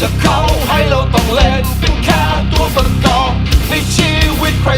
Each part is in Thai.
จากเขาให้เราต้องเล่นเป็นแค่ตัวประกอบในชีวิตใคร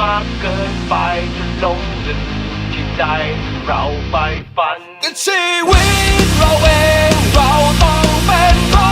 มากเกินไปจนหลงลืมที่ใจเราไปฝัน กันชีวิตเราเองเราต้องเป็นคน